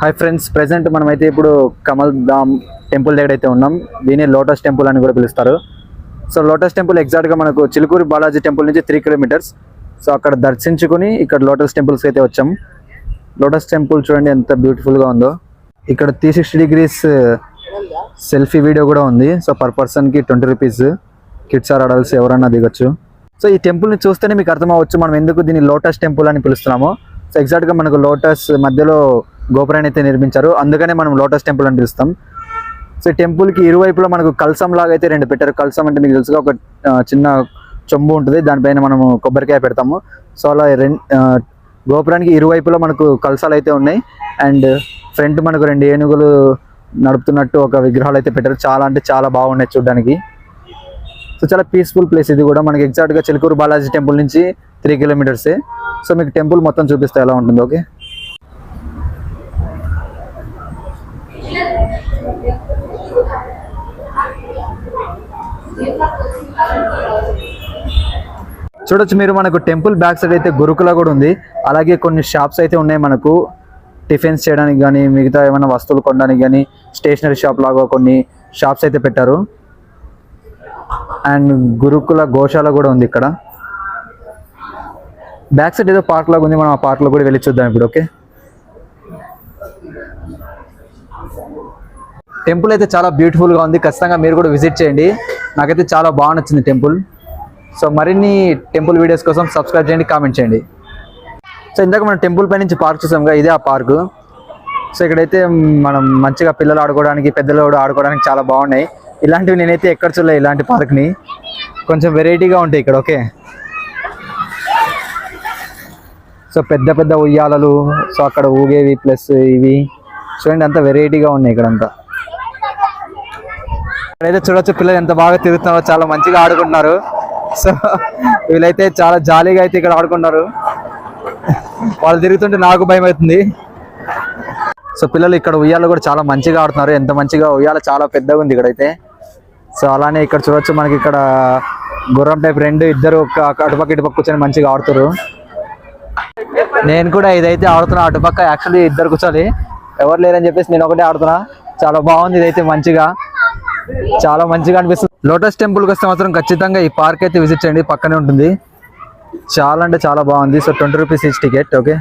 Hi friends present మనమైతే ఇప్పుడు కమల్ ధామ్ temple దగ్గర అయితే ఉన్నాం. దీన్ని లోటస్ టెంపుల్ అని కూడా పిలుస్తారు. సో లోటస్ టెంపుల్ ఎగ్జాక్ట్గా మనకు చిలుకూరు బాలాజీ టెంపుల్ నుంచి త్రీ కిలోమీటర్స్ సో అక్కడ దర్శించుకుని ఇక్కడ లోటస్ టెంపుల్స్ అయితే వచ్చాం. లోటస్ టెంపుల్ చూడండి ఎంత బ్యూటిఫుల్గా ఉందో. ఇక్కడ three sixty degrees selfie video కూడా ఉంది. సో పర్ పర్సన్కి twenty rupees kids or adults ఎవరన్నా దిగొచ్చు. సో ఈ టెంపుల్ని చూస్తేనే మీకు అర్థమవచ్చు మనం ఎందుకు దీన్ని లోటస్ టెంపుల్ అని పిలుస్తున్నామో. సో ఎగ్జాక్ట్గా మనకు లోటస్ మధ్యలో గోపురాన్ని అయితే నిర్మించారు. అందుకనే మనం లోటస్ టెంపుల్ అని పిలుస్తాం. సో ఈ టెంపుల్కి ఇరువైపులో మనకు కలసం లాగా అయితే రెండు పెట్టారు. కలసం అంటే మీకు తెలుసుగా ఒక చిన్న చెంబు ఉంటుంది. దానిపైన మనము కొబ్బరికాయ పెడతాము. సో అలా రెండు గోపురానికి ఇరువైపులో మనకు కలసాలు అయితే ఉన్నాయి. అండ్ ఫ్రంట్ మనకు రెండు ఏనుగులు నడుపుతున్నట్టు ఒక విగ్రహాలు అయితే పెట్టారు. చాలా అంటే చాలా బాగున్నాయి చూడడానికి. సో చాలా పీస్ఫుల్ ప్లేస్ ఇది కూడా. మనకి ఎగ్జాక్ట్గా చిలుకూరు బాలాజీ టెంపుల్ నుంచి త్రీ కిలోమీటర్సే సో మీకు టెంపుల్ మొత్తం చూపిస్తే ఎలా ఉంటుంది ఓకే? చూడొచ్చు మీరు మనకు టెంపుల్ బ్యాక్ సైడ్ అయితే గురుకుల కూడా ఉంది. అలాగే కొన్ని షాప్స్ అయితే ఉన్నాయి మనకు. టిఫిన్స్ చేయడానికి కానీ మిగతా ఏమైనా వస్తువులు కొనడానికి కానీ స్టేషనరీ షాప్ లాగా కొన్ని షాప్స్ అయితే పెట్టారు. అండ్ గురుకుల గోశాల కూడా ఉంది ఇక్కడ. బ్యాక్ సైడ్ ఏదో పార్క్ లాగా ఉంది మనం ఆ పార్క్లో కూడా వెళ్ళి చూద్దాం ఇప్పుడు ఓకే? టెంపుల్ అయితే చాలా బ్యూటిఫుల్గా ఉంది. ఖచ్చితంగా మీరు కూడా విజిట్ చేయండి. నాకైతే చాలా బాగా నచ్చింది టెంపుల్. సో మరిన్ని టెంపుల్ వీడియోస్ కోసం సబ్స్క్రైబ్ చేయండి కామెంట్ చేయండి. సో ఇందాక మనం టెంపుల్ పై నుంచి పార్క్ కదా ఇదే ఆ పార్క్. సో ఇక్కడైతే మనం మంచిగా పిల్లలు ఆడుకోవడానికి పెద్దలు కూడా ఆడుకోవడానికి చాలా బాగున్నాయి. ఇలాంటివి నేనైతే ఎక్కడ చూడలే ఇలాంటి పార్క్ని. కొంచెం వెరైటీగా ఉంటాయి ఇక్కడ ఓకే? సో పెద్ద పెద్ద ఉయ్యాలలు సో అక్కడ ఊగేవి ప్లస్ ఇవి. చూడండి అంత వెరైటీగా ఉన్నాయి ఇక్కడంతా. ఇక్కడైతే చూడొచ్చు పిల్లలు ఎంత బాగా తిరుగుతున్నారో చాలా మంచిగా ఆడుకుంటున్నారు. సో వీళ్ళైతే చాలా జాలీగా అయితే ఇక్కడ ఆడుకుంటున్నారు. వాళ్ళు తిరుగుతుంటే నాకు భయం అవుతుంది. సో పిల్లలు ఇక్కడ ఉయ్యాలు కూడా చాలా మంచిగా ఆడుతున్నారు. ఎంత మంచిగా ఉయ్యాల చాలా పెద్దగా ఉంది ఇక్కడైతే. సో అలానే ఇక్కడ చూడొచ్చు మనకి ఇక్కడ గుర్రం టైప్ రెండు ఇద్దరు ఒక అటుపక్క ఇటుపక్క కూర్చొని మంచిగా ఆడుతారు నేను కూడా ఇదైతే ఆడుతున్నా అటుపక్క యాక్చువల్లీ ఇద్దరు కూర్చోాలి ఎవరు లేరని చెప్పేసి నేను ఒకటే ఆడుతున్నా. చాలా బాగుంది ఇదైతే మంచిగా. చాలా మంచిగా అనిపిస్తుంది. లోటస్ టెంపుల్కి వస్తే మాత్రం ఖచ్చితంగా ఈ పార్క్ అయితే విజిట్ చేయండి. పక్కనే ఉంటుంది. చాలా అంటే చాలా బాగుంది. So twenty rupees each ticket okay?